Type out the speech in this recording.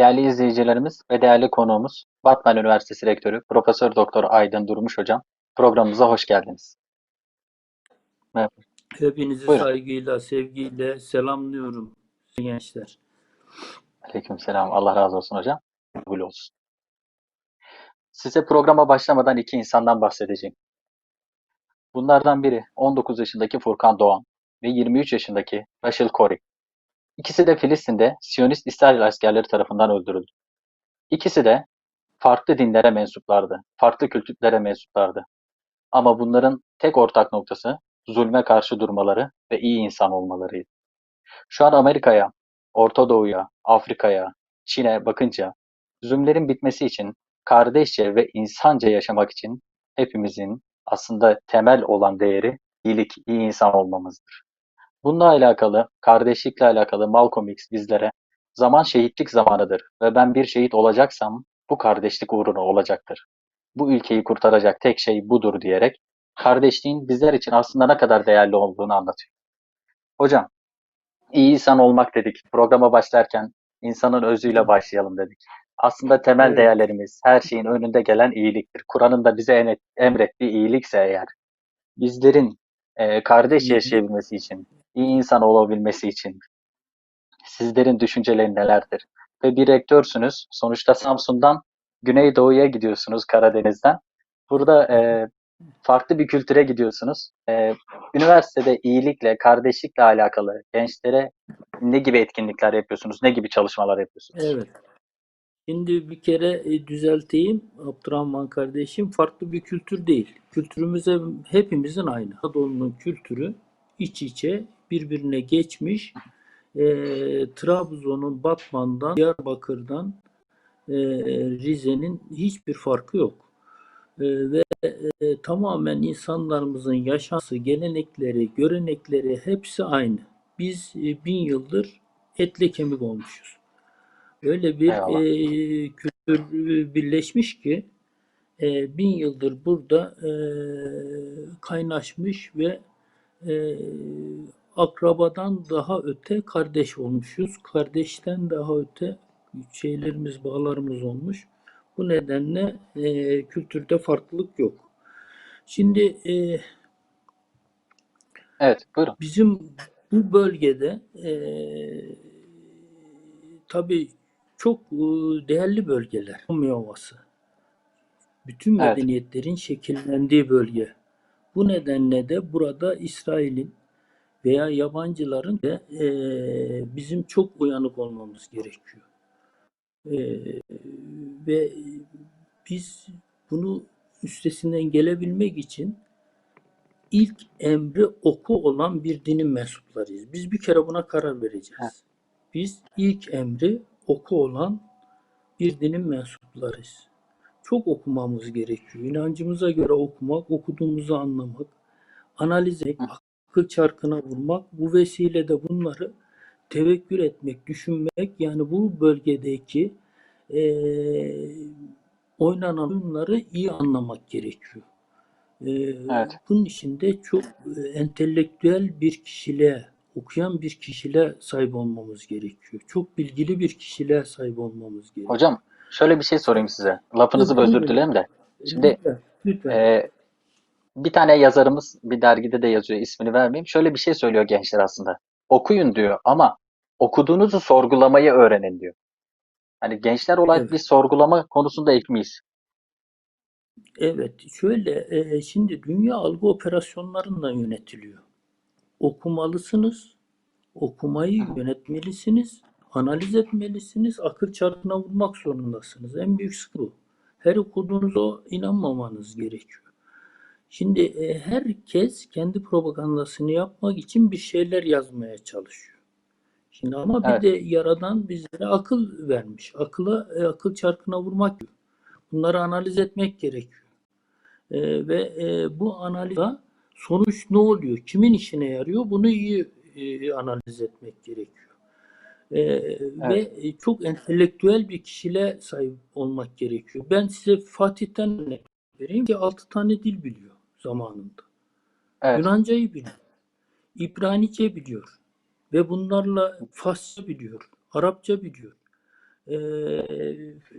Değerli izleyicilerimiz ve değerli konuğumuz Batman Üniversitesi Rektörü Profesör Doktor Aydın Durmuş Hocam programımıza hoş geldiniz. Merhaba. Hepinizi Buyurun. saygıyla, sevgiyle selamlıyorum gençler. Aleykümselam. Allah razı olsun hocam. Kabul olsun. Size programa başlamadan iki insandan bahsedeceğim. Bunlardan biri 19 yaşındaki Furkan Doğan ve 23 yaşındaki Rachel Corey. İkisi de Filistin'de Siyonist İsrail askerleri tarafından öldürüldü. İkisi de farklı dinlere mensuplardı, farklı kültürlere mensuplardı. Ama bunların tek ortak noktası zulme karşı durmaları ve iyi insan olmalarıydı. Şu an Amerika'ya, Orta Doğu'ya, Afrika'ya, Çin'e bakınca zulümlerin bitmesi için kardeşçe ve insanca yaşamak için hepimizin aslında temel olan değeri iyilik, iyi insan olmamızdır. Bununla alakalı, kardeşlikle alakalı Malcolm X bizlere zaman şehitlik zamanıdır ve ben bir şehit olacaksam bu kardeşlik uğruna olacaktır. Bu ülkeyi kurtaracak tek şey budur diyerek kardeşliğin bizler için aslında ne kadar değerli olduğunu anlatıyor. Hocam, iyi insan olmak dedik. Programa başlarken insanın özüyle başlayalım dedik. Aslında temel Evet. değerlerimiz her şeyin önünde gelen iyiliktir. Kur'an'ın da bize emrettiği iyilikse eğer bizlerin e, kardeş yaşayabilmesi için, iyi insan olabilmesi için sizlerin düşünceleri nelerdir? Ve bir rektörsünüz. Sonuçta Samsun'dan Güneydoğu'ya gidiyorsunuz Karadeniz'den. Burada e, farklı bir kültüre gidiyorsunuz. E, üniversitede iyilikle, kardeşlikle alakalı gençlere ne gibi etkinlikler yapıyorsunuz? Ne gibi çalışmalar yapıyorsunuz? Evet. Şimdi bir kere e, düzelteyim. Abdurrahman kardeşim farklı bir kültür değil. Kültürümüze hepimizin aynı. Anadolu'nun kültürü iç içe birbirine geçmiş. E, Trabzon'un Batman'dan, Diyarbakır'dan e, Rize'nin hiçbir farkı yok. E, ve e, tamamen insanlarımızın yaşantısı, gelenekleri, görenekleri hepsi aynı. Biz e, bin yıldır etle kemik olmuşuz. Öyle bir Eyvallah. e, kültür e, birleşmiş ki e, bin yıldır burada e, kaynaşmış ve e, akrabadan daha öte kardeş olmuşuz. Kardeşten daha öte şeylerimiz, bağlarımız olmuş. Bu nedenle e, kültürde farklılık yok. Şimdi e, Evet, buyurun. Bizim bu bölgede eee tabii çok eee, değerli bölgeler. Ovası. Bütün Evet. medeniyetlerin şekillendiği bölge. Bu nedenle de burada İsrail'in veya yabancıların da eee, bizim çok uyanık olmamız gerekiyor. Eee, ve biz bunu üstesinden gelebilmek için ilk emri oku olan bir dinin mensuplarıyız. Biz bir kere buna karar vereceğiz. Biz ilk emri oku olan bir dinin mensuplarıyız. Çok okumamız gerekiyor. İnancımıza göre okumak, okuduğumuzu anlamak, analiz etmek, akıl çarkına vurmak, bu vesileyle bunları tevekkül etmek, düşünmek, yani bu bölgedeki eee oynanan oyunları iyi anlamak gerekiyor. Ee, Evet. bunun için de çok e, entelektüel bir kişiliğe, okuyan bir kişiliğe sahip olmamız gerekiyor. Çok bilgili bir kişiliğe sahip olmamız gerekiyor. Hocam, şöyle bir şey sorayım size. Lafınızı özür dilerim de. Şimdi lütfen, lütfen. Bir tane yazarımız bir dergide de yazıyor ismini vermeyeyim. Şöyle bir şey söylüyor gençler aslında. Okuyun diyor ama okuduğunuzu sorgulamayı öğrenin diyor. Hani gençler olarak Evet. biz sorgulama konusunda ilk miyiz? Evet, şöyle e, şimdi dünya algı operasyonlarından yönetiliyor. Okumalısınız, okumayı yönetmelisiniz, analiz etmelisiniz, akıl çarkına vurmak zorundasınız. En büyük sıkıntı bu. Her okuduğunuza inanmamanız gerekiyor. Şimdi e, herkes kendi propagandasını yapmak için bir şeyler yazmaya çalışıyor. Şimdi ama bir Evet. de Yaradan bizlere akıl vermiş. Akıla, e, akıl çarkına vurmak gerekiyor. Bunları analiz etmek gerekiyor. E, ve e, bu analizde sonuç ne oluyor? Kimin işine yarıyor? Bunu iyi e, analiz etmek gerekiyor. E, Ve e, çok entelektüel bir kişiliğe sahip olmak gerekiyor. Ben size Fatih'ten örnek vereyim ki 6 tane dil biliyor zamanında. Evet. Yunancayı biliyor. İbranice biliyor. Ve bunlarla Farsça biliyor. Arapça biliyor. e,